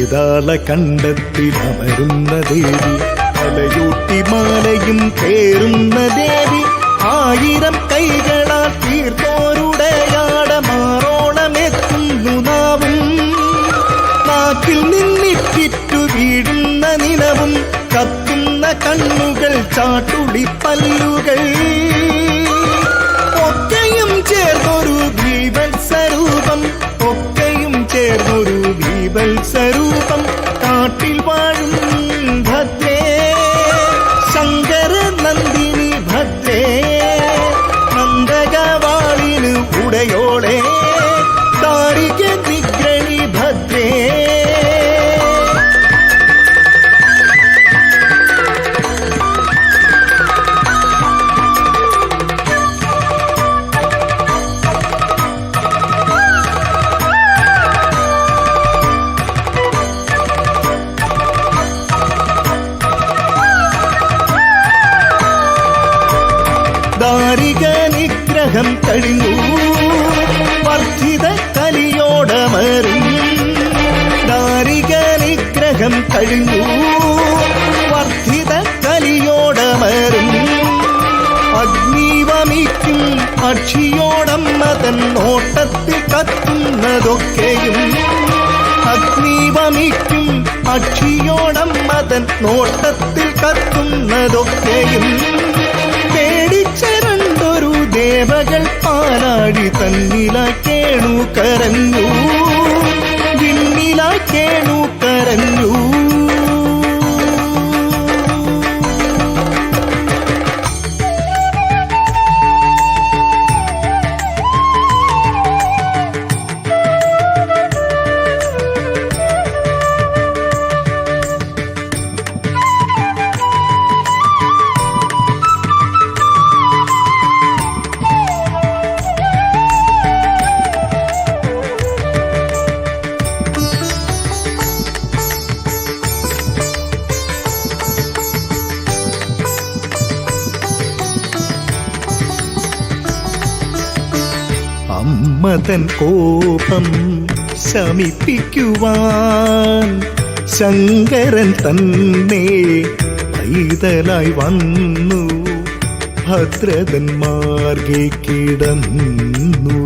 വേതാള കണ്ടത്തിലമരുന്ന ദേവി മലയൂട്ടി മാലയും പേറുന്ന ദേവി ആയിരം കൈകളാൽ തീർത്തോരുടയാട മാറോളമെത്തുന്നു നാവും നാക്കിൽ നിന്നിറ്റിറ്റു വീഴുന്ന നിലവും കത്തുന്ന കണ്ണുകൾ ചാട്ടുളി പല്ലുകൾ ഒക്കെയും നിഗ്രഹം കഴിഞ്ഞു വർദ്ധിത കലിയോടമരും ദാരിക നിഗ്രഹം കഴിഞ്ഞു വർദ്ധിത കലിയോടമറും അഗ്നിവമിക്കും അക്ഷിയോടമ്മ തൻ നോട്ടത്തിൽ കത്തുന്നതൊക്കെയും. അഗ്നിവമിക്കും അക്ഷിയോടമ്മ തൻ നോട്ടത്തിൽ കത്തുന്നതൊക്കെയും. ദേവകൾ പാലാടി തന്നില കേണു കരഞ്ഞു. വിണ്ണില അമ്മതൻ കോപം ശമിപ്പിക്കുവാൻ ശങ്കരൻ തന്നെ പൈതലായി വന്നു. ഭദ്രതൻ മാർഗെ കിടന്നു.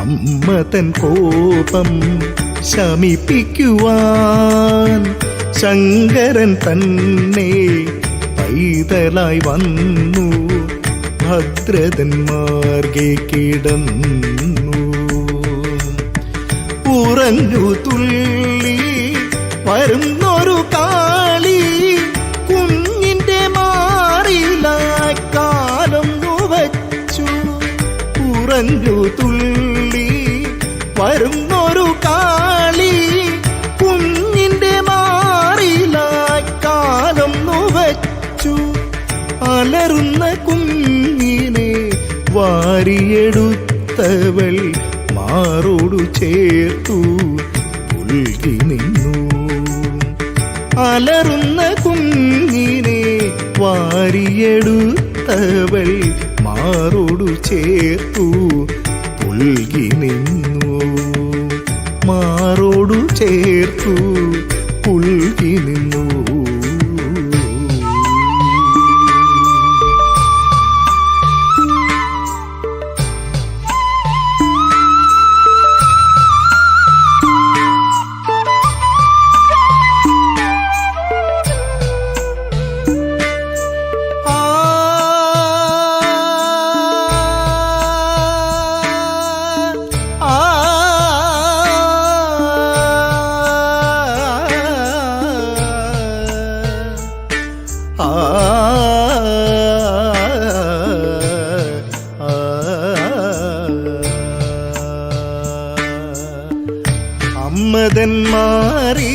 അമ്മതൻ കോപം ശമിപ്പിക്കുവാൻ ശങ്കരൻ തന്നെ പൈതലായി വന്നു. ഭദ്രതൻ മാർഗെ കിടന്നു. ഉറഞ്ഞു തുള്ളി വരുന്നൊരു കാളി കുഞ്ഞിന്റെ മാറിലായി കാലം വച്ചു ഉറഞ്ഞു തുള്ളി വരുന്നൊരു കാളി കുഞ്ഞിന്റെ മാറിലായി കാലം വച്ചു അലറുന്ന കുഞ്ഞിനെ വാരിയെടുത്തവൾ മാറോടു ചേർത്തു പുൽകി നിന്നു. അലറുന്ന കുഞ്ഞിനെ വാരിയെടുത്തവൾ മാറോടു ചേർത്തു പുൽകി നിന്നു. മാറോടു ചേർത്തു அம்மதன் மாறி